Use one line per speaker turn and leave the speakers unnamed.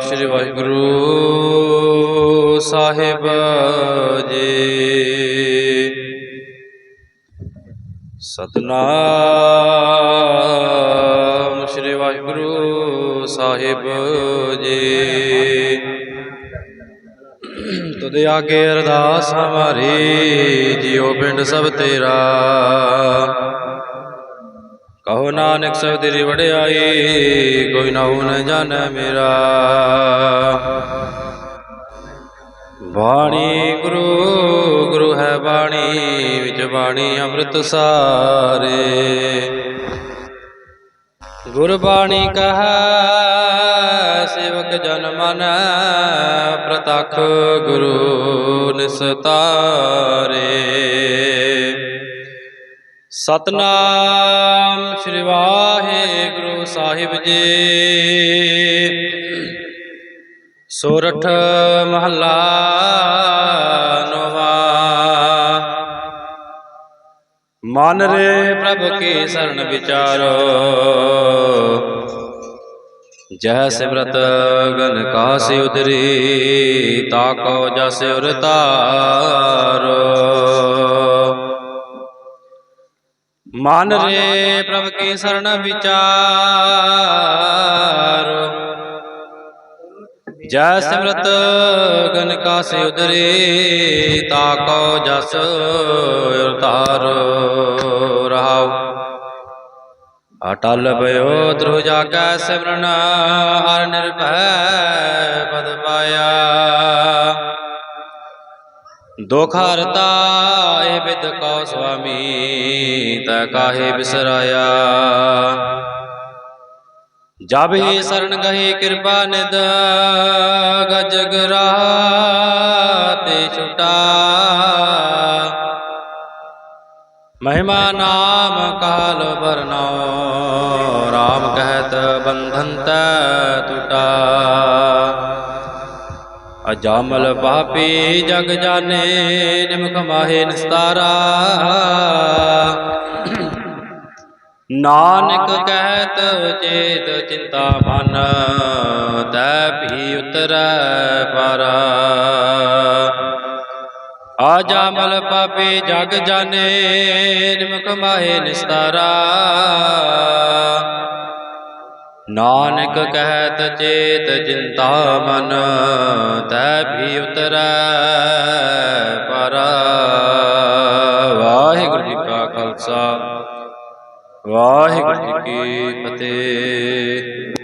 ਸ੍ਰੀ ਵਾਹਿਗੁਰੂ ਸਾਹਿਬ ਜੀ। ਸਤਨਾਮ ਸ੍ਰੀ ਵਾਹਿਗੁਰੂ ਸਾਹਿਬ ਜੀ। ਤੁਧ ਆਗੇ ਅਰਦਾਸ ਹਮਾਰੀ ਜਿਉ ਪਿੰਡ ਸਭ ਤੇਰਾ। ਕਹੋ ਨਾਨਕ ਸਭ ਤੇਰੀ ਵਡਿਆਈ, ਕੋਈ ਨਾ ਹੋ ਨ ਜਾਣੈ ਮੇਰਾ। ਬਾਣੀ ਗੁਰੂ ਗੁਰੂ ਹੈ ਬਾਣੀ, ਵਿੱਚ ਬਾਣੀ ਅੰਮ੍ਰਿਤ ਸਾਰੇ। ਗੁਰਬਾਣੀ ਕਹਾ, ਸੇਵਕ ਜਨ ਮਨ, ਪ੍ਰਤਖ ਗੁਰੂ ਨਿਸਤਾਰੇ। ਸਤਨਾਮ ਸ੍ਰੀ ਵਾਹਿਗੁਰੂ ਸਾਹਿਬ ਜੀ। ਸੋਰਠ ਮਹੱਲਾ ਨੋਵਾ। ਮਨ ਰੇ ਪ੍ਰਭ ਕੀ ਸਰਣ ਵਿਚਾਰੋ। ਜਹ ਸਿਮਰਤ ਗਨ ਕਾਸੀ ਉਦਰੀ ਤਾਕੋ ਜਸ ਉਰ ਮਨ ਰੇ ਪ੍ਰਭ ਕੀ ਸਰਣ ਵਿਚਾਰੋ। ਜੈ ਸਿਮਰਤ ਗਨ ਕਾਸੇ ਉਦਰੇ ਤਾਕੋ ਜਸ ਉਤਾਰ ਰਹਾਉ। ਅਟਲ ਭਇਓ ਦ੍ਰੁ ਜਾਗੈ ਸਿਮਰਨ ਹਰ ਨਿਰਭੈ ਦੁਖ ਹਰਤਾ ਏ ਬਿਦ ਕੋ ਸੁਆਮੀ, ਤਾ ਕਾਹੇ ਬਿਸਰਾਇਆ। ਜਬ ਹੀ ਸਰਣ ਗਏ ਕਿਰਪਾ ਨਿਦ ਗਜਗਰਾ ਤੇ ਛੁਟਾ। ਮਹਿਮਾ ਨਾਮ ਕਾਲ ਵਰਨੋ RAM ਕਹਿਤ ਬੰਧਨ ਤੈ ਅਜਾਮਲ ਪਾਪੀ ਜਗ ਜਾਣੇ, ਨਿਮਕ ਮਾਹੇ ਨਿਸਤਾਰਾ। ਨਾਨਕ ਕਹਿਤ ਚੇਤ ਚਿੰਤਾ ਮਨ, ਤੈ ਭੀ ਉਤਰੈ ਪਰਾ। ਆਜਾਮਲ ਪਾਪੀ ਜਗ ਜਾਣੇ, ਨਿਮਕ ਮਾਹੇ ਨਿਸਤਾਰਾ। ਨਾਨਕ ਕਹਿਤ ਚੇਤ ਚਿੰਤਾ ਮਨ, ਤੈ ਵੀ ਉਤਰੈ ਪਰਾ। ਵਾਹਿਗੁਰੂ ਜੀ ਕਾ ਖਾਲਸਾ। ਵਾਹਿਗੁਰੂ ਜੀ ਕੀ ਫਤਿਹ।